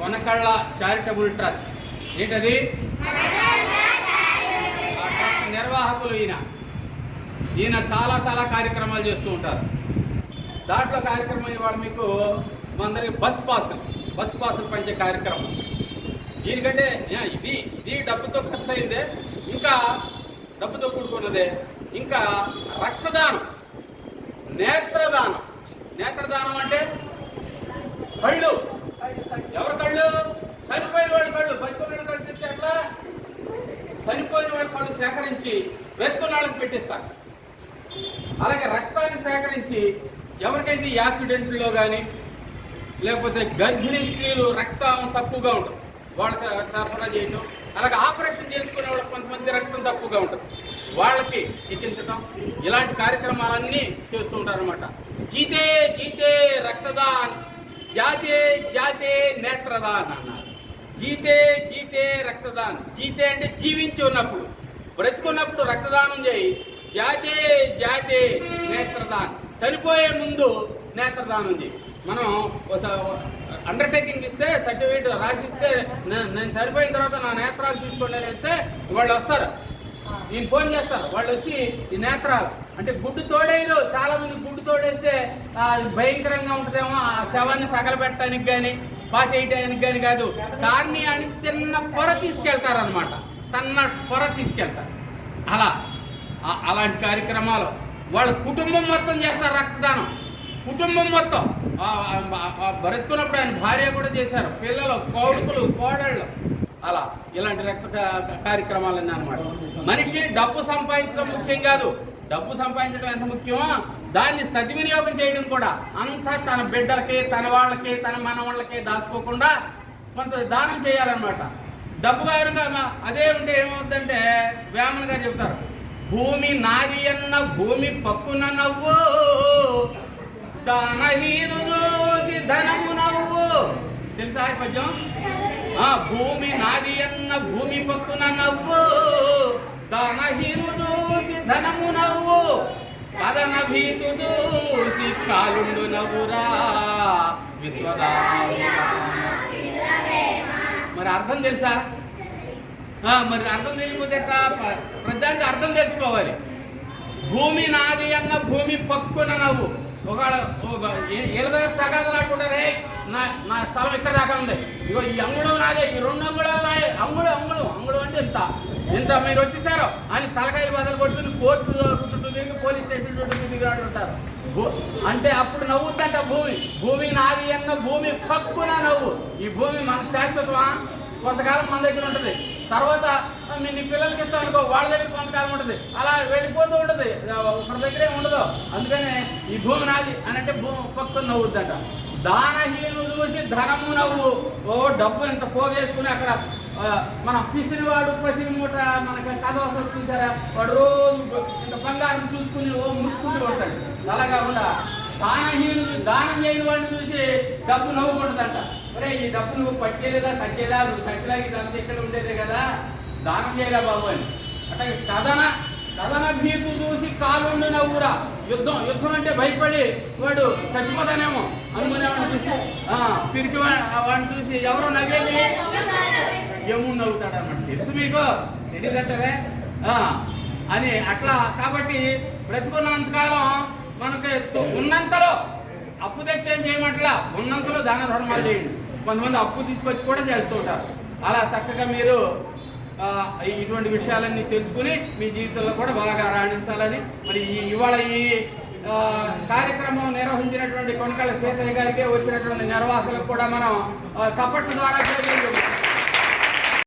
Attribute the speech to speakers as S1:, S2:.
S1: Konakalla charitable trust ఏంటది? నిర్వాహకులు ఈయన. ఈయన చాలా చాలా కార్యక్రమాలు చేస్తూ ఉంటారు. దాంట్లో కార్యక్రమం ఇవాళ మీకు అందరికి బస్ పాసులు బస్ పాసులు పంచే కార్యక్రమం. దీనికంటే ఇది ఇది డబ్బుతో ఖర్చు అయిందే ఇంకా డబ్బుతో కూడుకున్నదే ఇంకా రక్తదానం నేత్రదానం. నేత్రదానం అంటే కళ్ళు. ఎవరి కళ్ళు? చనిపోయిన వాళ్ళ కళ్ళు. బతుకున్న కళ్ళు తెచ్చి ఎట్లా? చనిపోయిన వాళ్ళ కళ్ళు సేకరించి బ్రతుకున్న వాళ్ళకి పెట్టిస్తారు. అలాగే రక్తాన్ని సేకరించి ఎవరికైతే యాక్సిడెంట్లో కానీ లేకపోతే గర్భిణీ స్త్రీలు రక్తం తక్కువగా ఉంటుంది. వాళ్ళకి సరఫరా చేయటం. అలాగే ఆపరేషన్ చేసుకునే వాళ్ళకి కొంతమంది రక్తం తక్కువగా ఉంటుంది. వాళ్ళకి ఎక్కించటం ఇలాంటి కార్యక్రమాలన్నీ చేస్తుంటారు అనమాట జీతే జీతే రక్తదాన్. జాతే జాతే నేత్రదాన్ అన్నారు. జీతే జీతే రక్తదాన్. జీతే అంటే జీవించి ఉన్నప్పుడు. బ్రతుకున్నప్పుడు రక్తదానం చేయి. జాతే జాతే నేత్రదాన్. చనిపోయే ముందు నేత్రదానం చేయి. మనం అండర్టేకింగ్ ఇస్తే సర్టిఫికేట్ రాసిస్తే నేను చనిపోయిన తర్వాత నా నేత్రాలు తీసుకోండి అని ఇస్తే వాళ్ళు వస్తారు. నేను ఫోన్ చేస్తాను వాళ్ళు వచ్చి ఈ నేత్రాలు. అంటే గుడ్డు తోడేరు. చాలా మంది గుడ్డు తోడేస్తే భయంకరంగా ఉంటుందేమో ఆ శవాన్ని తగలబెట్టడానికి కానీ పాట వేయడానికి కానీ కాదు. కార్ని అని చిన్న పొర తీసుకెళ్తారు అనమాట సన్న పొర తీసుకెళ్తారు. అలా. అలాంటి కార్యక్రమాలు. వాళ్ళ కుటుంబం మొత్తం చేస్తారు రక్తదానం. కుటుంబం మొత్తం. బ్రతుకున్నప్పుడు ఆయన భార్య కూడా చేశారు. పిల్లలు కోడుకులు కోడళ్ళు. అలా ఇలాంటి రక్త కార్యక్రమాలన్నీ అనమాట మనిషి డబ్బు సంపాదించడం ముఖ్యం కాదు. డబ్బు సంపాదించడం ఎంత ముఖ్యమో దాన్ని సద్వినియోగం చేయడం కూడా. అంతా తన బిడ్డలకి తన వాళ్ళకి తన మనవాళ్ళకి దాచుకోకుండా కొంత దానం చేయాలన్నమాట. డబ్బు కారణంగా అదే ఉంటే ఏమవుతుందంటే వేమన్ గారు చెప్తారు భూమి నాది అన్న భూమి పక్కున నవ్వు దానహీను ధనము నవ్వు. తెలుసా పద్యం? ఆ భూమి నాది అన్న భూమి పక్కున నవ్వు దానహీనుడు ధనము నవ్వు కథన భీతు కాలుండు నవ్వురా. విశ్వదా మరి అర్థం తెలుసా? ఆ, మరి అర్థం తెలియకపోతే ఎట్లా? ప్రజానికి అర్థం తెలుసుకోవాలి. భూమి నాది అన్న భూమి పక్కున నవ్వు. ఒకవేళ వీళ్ళ దగ్గర తగాదలాడుకుంటారే నా నా స్థలం ఇక్కడ దాకా ఉంది. ఇగో ఈ అంగుళం నాదే ఈ రెండు అంగుళాలు నాయే. అంగుళం అంగుళం. అంగుళం అంటే ఎంత ఎంత మీరు వచ్చేసారు. అని తలకాయలు బదులు కొట్టుకుని కోర్టు చుట్టూ తిరిగి పోలీస్ స్టేషన్ చుట్టూ తిరిగి ఉంటారు అంటే అప్పుడు నవ్వుద్దంట భూమి. భూమి నాది అన్న భూమి పక్కున నవ్వు. ఈ భూమి మన శాశ్వతమా? కొంతకాలం మన దగ్గర ఉంటుంది. తర్వాత మీ పిల్లలకి ఇస్తాం అనుకో వాళ్ళ దగ్గర కాలం ఉంటుంది. అలా వెళ్ళిపోతూ ఉంటుంది. ఒకరి దగ్గరే ఉండదు. అందుకనే ఈ భూమి నాది అని అంటే భూమి పక్కన నవ్వుద్దంట. దానహీను చూసి ధనము నవ్వు. ఓ డబ్బు ఎంత పోగేసుకుని అక్కడ మన పిసినివాడు పసిని మూట మనకి కథ వస్తుంది చూసారా? వాడు రోజు ఇంత బంగారం చూసుకుని ఓ ముసుకుంటూ ఉంటాడు. అలా కాకుండా దానహీను దానం చేయని వాడిని చూసి డబ్బు నవ్వుకుంటుందంట. ఒరే ఈ డబ్బు నువ్వు పట్టేలేదా తగ్గేదా? నువ్వు సత్యలాగి ఇదంతా ఇక్కడ ఉండేదే కదా. దానం చేయరా బాబు అని. అంటే కథన కథన భీతు చూసి కాలుండి నవ్వురా యుద్ధం యుద్ధం అంటే భయపడి వాడు చచ్చిపోతానేమో. అనుకునేవాడిని చూసి ఆ, పిరికి వాడిని చూసి ఎవరు నవ్వేది? యముడు నవ్వుతాడు అన్నమాట తెలుసు మీకు? తెలియదంటారే ఆ, అని అట్లా కాబట్టి బ్రతుకున్నంతకాలం మనకి ఉన్నంతలో అప్పు తెచ్చేం చేయమంటలా? ఉన్నంతలో దాన ధర్మాలు చేయండి. కొంతమంది అప్పు తీసుకొచ్చి కూడా చేస్తుంటారు అలా చక్కగా మీరు ఇటువంటి విషయాలన్నీ తెలుసుకుని మీ జీవితంలో కూడా బాగా రాణించాలని. మరి ఈ ఇవాళ ఈ ఆ, కార్యక్రమం నిర్వహించినటువంటి కొనకళ్ళ సీతయ్య గారికి వచ్చినటువంటి నిర్వాహకులకు కూడా మనం చప్పట్ల ద్వారా